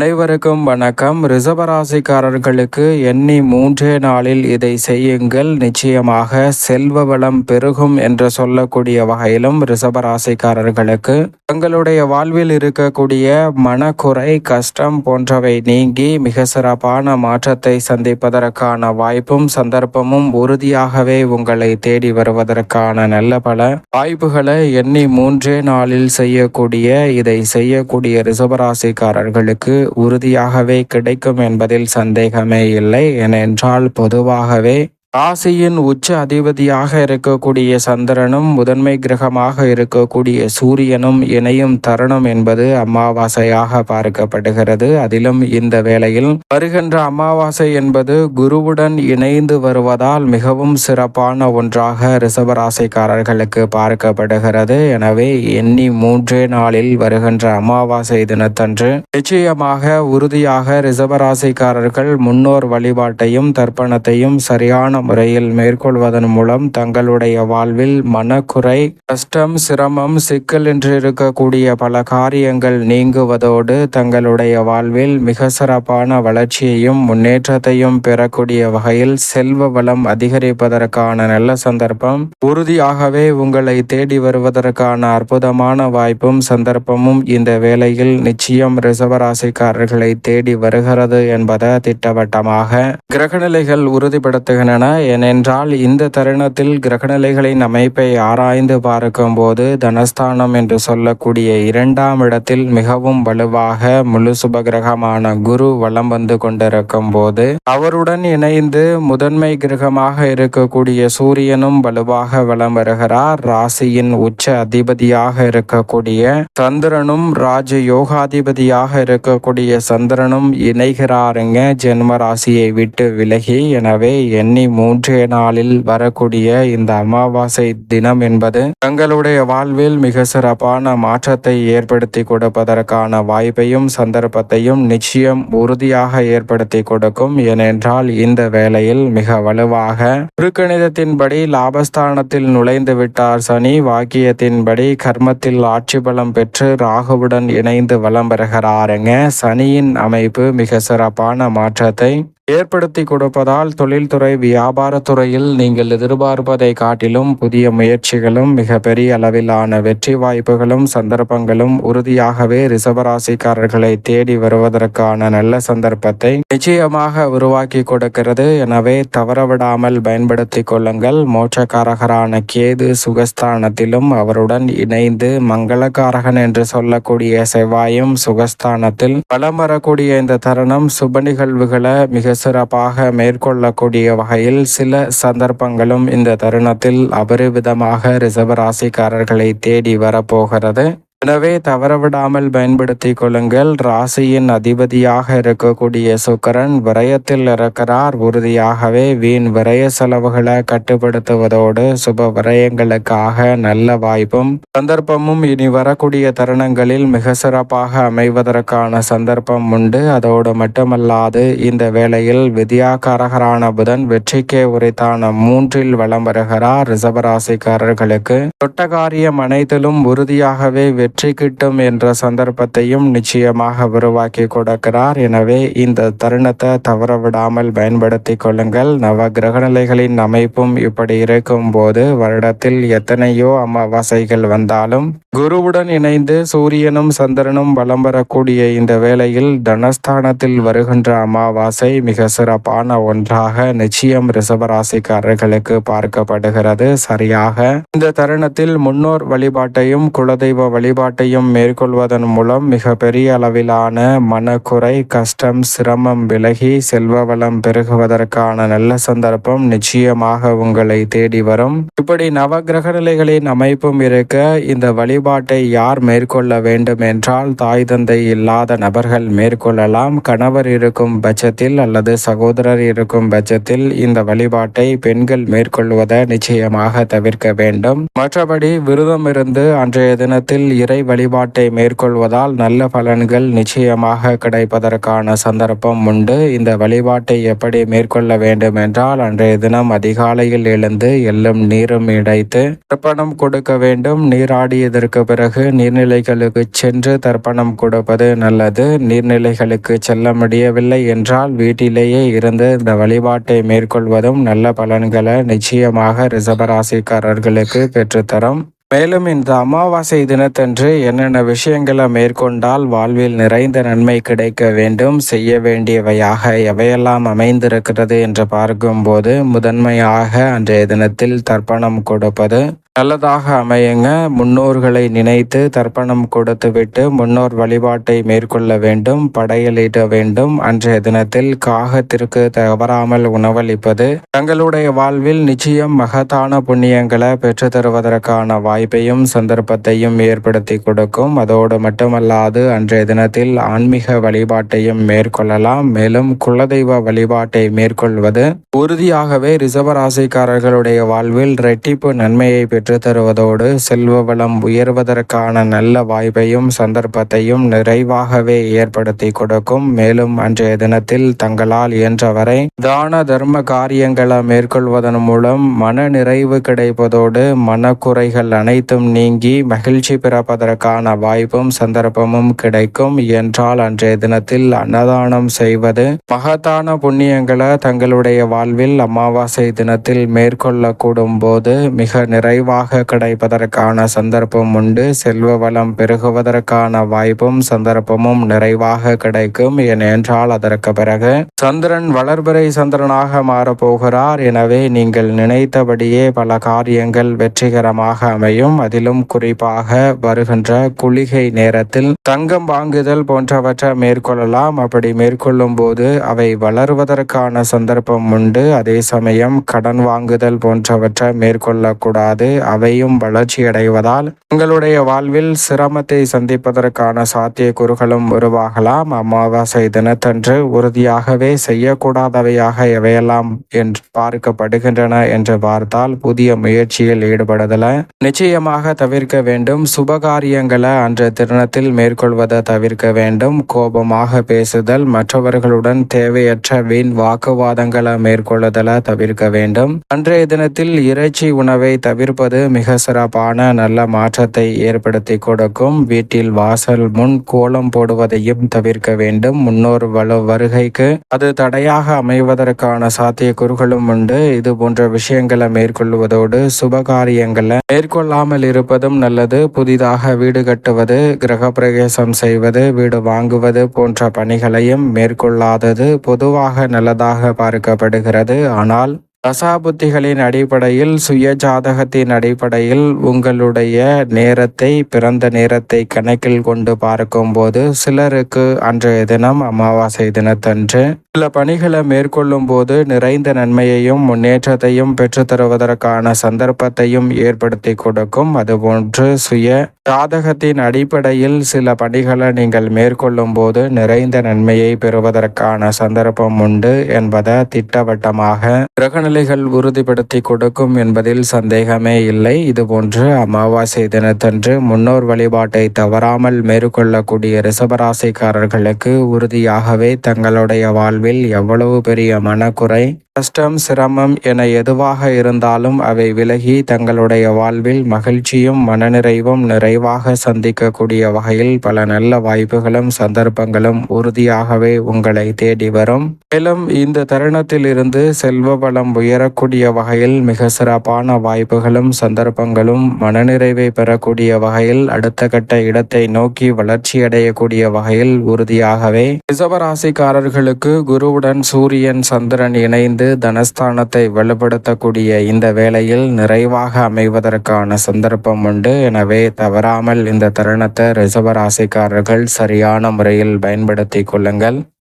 அனைவருக்கும் வணக்கம். ரிசபராசிக்காரர்களுக்கு எண்ணி மூன்றே நாளில் இதை செய்யுங்கள். நிச்சயமாக செல்வ வளம் பெருகும் என்று சொல்லக்கூடிய வகையிலும் ரிசபராசிக்காரர்களுக்கு தங்களுடைய வாழ்வில் இருக்கக்கூடிய மனக்குறை கஷ்டம் போன்றவை நீங்கி மிக சிறப்பான மாற்றத்தை சந்திப்பதற்கான வாய்ப்பும் சந்தர்ப்பமும் உறுதியாகவே உங்களை தேடி வருவதற்கான நல்ல பல வாய்ப்புகளை எண்ணி மூன்றே நாளில் செய்யக்கூடிய இதை செய்யக்கூடிய ரிசபராசிக்காரர்களுக்கு உறுதியாகவே கிடைக்கும் என்பதில் சந்தேகமே இல்லை. ஏனென்றால் பொதுவாகவே ராசியின் உச்ச அதிபதியாக இருக்கக்கூடிய சந்திரனும் முதன்மை கிரகமாக இருக்கக்கூடிய சூரியனும் இணையும் தருணம் என்பது அமாவாசையாக பார்க்கப்படுகிறது. அதிலும் இந்த வேளையில் வருகின்ற அமாவாசை என்பது குருவுடன் இணைந்து வருவதால் மிகவும் சிறப்பான ஒன்றாக ரிசவராசிக்காரர்களுக்கு பார்க்கப்படுகிறது. எனவே எண்ணி மூன்றே நாளில் வருகின்ற அமாவாசை தினத்தன்று நிச்சயமாக உறுதியாக ரிசவராசிக்காரர்கள் முன்னோர் வழிபாட்டையும் தர்ப்பணத்தையும் சரியான முறையில் மேற்கொள்வதன் மூலம் தங்களுடைய வாழ்வில் மனக்குறை கஷ்டம் சிரமம் சிக்கல் என்று இருக்கக்கூடிய பல காரியங்கள் நீங்குவதோடு தங்களுடைய வாழ்வில் மிக சிறப்பான வளர்ச்சியையும் முன்னேற்றத்தையும் பெறக்கூடிய வகையில் செல்வ வளம் அதிகரிப்பதற்கான நல்ல சந்தர்ப்பம். உறுதியாகவே உங்களை தேடி வருவதற்கான அற்புதமான வாய்ப்பும் சந்தர்ப்பமும் இந்த வேளையில் நிச்சயம் ரிசவராசிக்காரர்களை தேடி வருகிறது என்பதை திட்டவட்டமாக கிரகநிலைகள் உறுதிப்படுத்துகின்றன. ஏனென்றால் இந்த தருணத்தில் கிரகநிலைகளின் அமைப்பை ஆராய்ந்து பார்க்கும்போது தனஸ்தானம் என்று சொல்லக்கூடிய இரண்டாம் இடத்தில் மிகவும் வலுவாக முழு சுபகிரகமான குரு வலம் வந்து கொண்டிருக்கும் போது அவருடன் இணைந்து முதன்மை கிரகமாக இருக்கக்கூடிய சூரியனும் வலுவாக வலம் வருகிறார். ராசியின் உச்ச அதிபதியாக இருக்கக்கூடிய சந்திரனும் ராஜ யோகாதிபதியாக இருக்கக்கூடிய சந்திரனும் இணைகிறாருங்க. ஜென்ம ராசியை விட்டு விலகி எனவே எண்ணி மூன்றே நாளில் வரக்கூடிய இந்த அமாவாசை தினம் என்பது தங்களுடைய வாழ்வில் மிக சிறப்பான மாற்றத்தை ஏற்படுத்தி கொடுப்பதற்கான வாய்ப்பையும் சந்தர்ப்பத்தையும் நிச்சயம் உறுதியாக ஏற்படுத்தி கொடுக்கும். ஏனென்றால் இந்த வேளையில் மிக வலுவாக திருக்கணிதத்தின்படி லாபஸ்தானத்தில் நுழைந்து விட்டார் சனி. வாக்கியத்தின்படி கர்மத்தில் ஆட்சி பலம் பெற்று ராகுவுடன் இணைந்து வலம் பெறுகிறாருங்க சனியின் அமைப்பு மிக சிறப்பான மாற்றத்தை ஏற்படுத்தி கொடுப்பதால் தொழில்துறை வியாபாரத்துறையில் நீங்கள் எதிர்பார்ப்பதை காட்டிலும் புதிய முயற்சிகளும் மிக பெரிய அளவிலான வெற்றி வாய்ப்புகளும் சந்தர்ப்பங்களும் உறுதியாகவே ரிசவராசிக்காரர்களை தேடி வருவதற்கான நல்ல சந்தர்ப்பத்தை நிச்சயமாக உருவாக்கி கொடுக்கிறது. எனவே தவறவிடாமல் பயன்படுத்தி கொள்ளுங்கள். மோட்சக்காரகரான கேது சுகஸ்தானத்திலும் அவருடன் இணைந்து மங்களக்காரகன் என்று சொல்லக்கூடிய செவ்வாயும் சுகஸ்தானத்தில் பலம் வரக்கூடிய இந்த தருணம் சுப நிகழ்வுகளை மிக சிறப்பாக மேற்கொள்ளக்கூடிய வகையில் சில சந்தர்ப்பங்களும் இந்த தருணத்தில் அபரிவிதமாக ரிசவராசிக்காரர்களை தேடி வரப்போகிறது. எனவே தவறவிடாமல் பயன்படுத்திக் கொள்ளுங்கள். ராசியின் அதிபதியாக இருக்கக்கூடிய சுக்கரன் விரயத்தில் இருக்கிறார். உறுதியாகவே வீண் விரய செலவுகளை கட்டுப்படுத்துவதோடு சுப விரயங்களுக்காக நல்ல வாய்ப்பும் சந்தர்ப்பமும் இனி வரக்கூடிய தருணங்களில் மிக சிறப்பாக அமைவதற்கான சந்தர்ப்பம் உண்டு. அதோடு மட்டுமல்லாது இந்த வேளையில் வித்யாகாரகரான புதன் வெற்றிக்கே உரைத்தான மூன்றில் வலம் வருகிறார். ரிசவராசிக்காரர்களுக்கு தொட்ட காரியம் அனைத்திலும் உறுதியாகவே வெற்றி கிட்டும் என்ற சந்தர்ப்பத்தையும் நிச்சயமாக உருவாக்கி கொடுக்கிறார். எனவே இந்த தருணத்தை தவறவிடாமல் பயன்படுத்தி கொள்ளுங்கள். நவ கிரகநிலைகளின் அமைப்பும் இப்படி இருக்கும் போது வருடத்தில் எத்தனையோ அமாவாசைகள் வந்தாலும் குருவுடன் இணைந்து சூரியனும் சந்திரனும் வலம் வரக்கூடிய இந்த வேளையில் தனஸ்தானத்தில் வருகின்ற அமாவாசை மிக சிறப்பான ஒன்றாக நிச்சயம் ரிசவராசிக்காரர்களுக்கு பார்க்கப்படுகிறது. சரியாக இந்த தருணத்தில் முன்னோர் வழிபாட்டையும் குலதெய்வ வழிபாடு வழிபாட்டையும் மேற்கொள்வதன் மூலம் மிக பெரிய அளவிலான மனக்குறை கஷ்டம் சிரமம் விலகி செல்வ வளம் பெருகுவதற்கான நல்ல சந்தர்ப்பம் நிச்சயமாக உங்களை தேடி வரும். இப்படி நவகிரக நிலைகளின் அமைப்பும் இருக்க இந்த வழிபாட்டை யார் மேற்கொள்ள வேண்டும் என்றால் தாய் தந்தை இல்லாத நபர்கள் மேற்கொள்ளலாம். கணவர் இருக்கும் பட்சத்தில் அல்லது சகோதரர் இருக்கும் பட்சத்தில் இந்த வழிபாட்டை பெண்கள் மேற்கொள்வதை நிச்சயமாக தவிர்க்க வேண்டும். மற்றபடி விரதம் இருந்து அன்றைய தினத்தில் இறை வழிபாட்டை மேற்கொள்வதால் நல்ல பலன்கள் நிச்சயமாக கிடைப்பதற்கான சந்தர்ப்பம் உண்டு. இந்த வழிபாட்டை எப்படி மேற்கொள்ள வேண்டும் என்றால் அன்றைய தினம் அதிகாலையில் எழுந்து எள்ளும் நீரும் இடைத்து தர்ப்பணம் கொடுக்க வேண்டும். நீராடியதற்கு பிறகு நீர்நிலைகளுக்கு சென்று தர்ப்பணம் கொடுப்பது நல்லது. நீர்நிலைகளுக்கு செல்ல முடியவில்லை என்றால் வீட்டிலேயே இருந்து இந்த வழிபாட்டை மேற்கொள்வதும் நல்ல பலன்களை நிச்சயமாக ரிசபராசிக்காரர்களுக்கு பெற்றுத்தரும். மேலும் இந்த அமாவாசை தினத்தன்று என்னென்ன விஷயங்களை மேற்கொண்டால் வாழ்வில் நிறைந்த நன்மை கிடைக்க வேண்டும் செய்ய வேண்டியவையாக எவையெல்லாம் அமைந்திருக்கிறது என்று பார்க்கும்போது முதன்மையாக அன்றைய தினத்தில் தர்ப்பணம் கொடுப்பது நல்லதாக அமையுங்க. முன்னோர்களை நினைத்து தர்ப்பணம் கொடுத்துவிட்டு முன்னோர் வழிபாட்டை மேற்கொள்ள வேண்டும் படையலிட வேண்டும். அன்றைய தினத்தில் காகத்திற்கு தவறாமல் உணவளிப்பது தங்களுடைய வாழ்வில் நிச்சயம் மகத்தான புண்ணியங்களை பெற்று தருவதற்கான வாய்ப்பையும் சந்தர்ப்பத்தையும் ஏற்படுத்தி கொடுக்கும். அதோடு மட்டுமல்லாது அன்றைய தினத்தில் ஆன்மீக வழிபாட்டையும் மேற்கொள்ளலாம். மேலும் குலதெய்வ வழிபாட்டை மேற்கொள்வது உறுதியாகவே ரிசவராசிக்காரர்களுடைய வாழ்வில் ரெட்டிப்பு நன்மையை பெற்று தருவதோடு செல்வ வளம் உயர்வதற்கான நல்ல வாய்ப்பையும் சந்தர்ப்பத்தையும் நிறைவாகவே ஏற்படுத்தி கொடுக்கும். மேலும் அன்றைய தினத்தில் தங்களால் இயன்றவரை தான தர்ம காரியங்களை மேற்கொள்வதன் மூலம் மன நிறைவு கிடைப்பதோடு மனக்குறைகள் அனைத்தும் நீங்கி மகிழ்ச்சி பிறப்பதற்கான வாய்ப்பும் சந்தர்ப்பமும் கிடைக்கும். என்றால் அன்றைய தினத்தில் அன்னதானம் செய்வது மகத்தான புண்ணியங்களை தங்களுடைய வாழ்வில் அமாவாசை தினத்தில் மேற்கொள்ளக்கூடும் போது மிக நிறைவாக நிறைவாக கிடைப்பதற்கான சந்தர்ப்பம் உண்டு. செல்வ வளம் பெருகுவதற்கான வாய்ப்பும் சந்தர்ப்பமும் நிறைவாக கிடைக்கும். ஏனென்றால் அதற்கு பிறகு சந்திரன் வளர்பிறை சந்திரனாக மாறப்போகிறார். எனவே நீங்கள் நினைத்தபடியே பல காரியங்கள் வெற்றிகரமாக அமையும். அதிலும் குறிப்பாக வருகின்ற குளிகை நேரத்தில் தங்கம் வாங்குதல் போன்றவற்றை மேற்கொள்ளலாம். அப்படி மேற்கொள்ளும் போது அவை வளர்வதற்கான சந்தர்ப்பம் உண்டு. அதே சமயம் கடன் வாங்குதல் போன்றவற்றை மேற்கொள்ளக்கூடாது. அவையும் வளர்ச்சியடைவதால் உங்களுடைய வாழ்வில் சிரமத்தை சந்திப்பதற்கான சாத்தியக்கூறுகளும் உருவாகலாம். அமாவாசை தினத்தன்று உறுதியாகவே செய்யக்கூடாதவையாக எவையெல்லாம் என்று பார்க்கப்படுகின்றன என்று பார்த்தால் புதிய முயற்சியில் ஈடுபடுதல. நிச்சயமாக தவிர்க்க வேண்டும். சுபகாரியங்களை அன்ற தினத்தில் மேற்கொள்வதை தவிர்க்க வேண்டும். கோபமாக பேசுதல் மற்றவர்களுடன் தேவையற்ற வீண் வாக்குவாதங்களை மேற்கொள்ளுதலை தவிர்க்க வேண்டும். அன்றைய தினத்தில் இறைச்சி உணவை தவிர்ப்பது செய்வது மிக சிறப்பான நல்ல மாற்றத்தை ஏற்படுத்தி கொடுக்கும். வீட்டில் வாசல் முன் கோலம் போடுவதையும் தவிர்க்க வேண்டும். முன்னோர் வலு வருகைக்கு அது தடையாக அமைவதற்கான சாத்தியக்கூறுகளும் உண்டு. இது போன்ற விஷயங்களை மேற்கொள்வதோடு சுபகாரியங்களை மேற்கொள்ளாமல் இருப்பதும் நல்லது. புதிதாக வீடு கட்டுவது கிரக பிரவேசம் செய்வது வீடு வாங்குவது போன்ற பணிகளையும் மேற்கொள்ளாதது பொதுவாக நல்லதாக பார்க்கப்படுகிறது. ஆனால் தசாபுத்திகளின் அடிப்படையில் சுய ஜாதகத்தின் அடிப்படையில் உங்களுடைய நேரத்தை பிறந்த நேரத்தை கணக்கில் கொண்டு பார்க்கும்போது சிலருக்கு அன்றைய தினம் அமாவாசை தினத்தன்று சில பணிகளை மேற்கொள்ளும் போது நிறைந்த நன்மையையும் முன்னேற்றத்தையும் பெற்றுத்தருவதற்கான சந்தர்ப்பத்தையும் ஏற்படுத்தி கொடுக்கும். அதுபோன்று சுய ஜாதகத்தின் அடிப்படையில் சில பணிகளை நீங்கள் மேற்கொள்ளும் போது நிறைந்த நன்மையை பெறுவதற்கான சந்தர்ப்பம் உண்டு என்பதை திட்டவட்டமாக கிரகநிலைகள் உறுதிப்படுத்தி கொடுக்கும் என்பதில் சந்தேகமே இல்லை. இதுபோன்று அமாவாசை தினத்தன்று முன்னோர் வழிபாட்டை தவறாமல் மேற்கொள்ளக்கூடிய ரிசபராசிக்காரர்களுக்கு உறுதியாகவே தங்களுடைய வாழ் வாழ்வில் எவ்வளவு பெரிய மனக்குறை? கஷ்டம் சிரமம் என எதுவாக இருந்தாலும் அவை விலகி தங்களுடைய வாழ்வில் மகிழ்ச்சியும் மனநிறைவும் நிறைவாக சந்திக்கக்கூடிய வகையில் பல நல்ல வாய்ப்புகளும் சந்தர்ப்பங்களும் உறுதியாகவே உங்களை தேடி வரும். மேலும் இந்த தருணத்தில் இருந்து செல்வ வளம் உயரக்கூடிய வகையில் மிக சிறப்பான வாய்ப்புகளும் சந்தர்ப்பங்களும் மனநிறைவை பெறக்கூடிய வகையில் அடுத்த கட்ட இடத்தை நோக்கி வளர்ச்சியடையக்கூடிய வகையில் உறுதியாகவே. ரிசவராசிக்காரர்களுக்கு குருவுடன் சூரியன் சந்திரன் இணைந்து தனஸ்தானத்தை வலுப்படுத்தக்கூடிய இந்த வேளையில் நிறைவாக அமைவதற்கான சந்தர்ப்பம் உண்டு. எனவே தவறாமல் இந்த தருணத்தை ரிசவராசிக்காரர்கள் சரியான முறையில் பயன்படுத்திக் கொள்ளுங்கள்.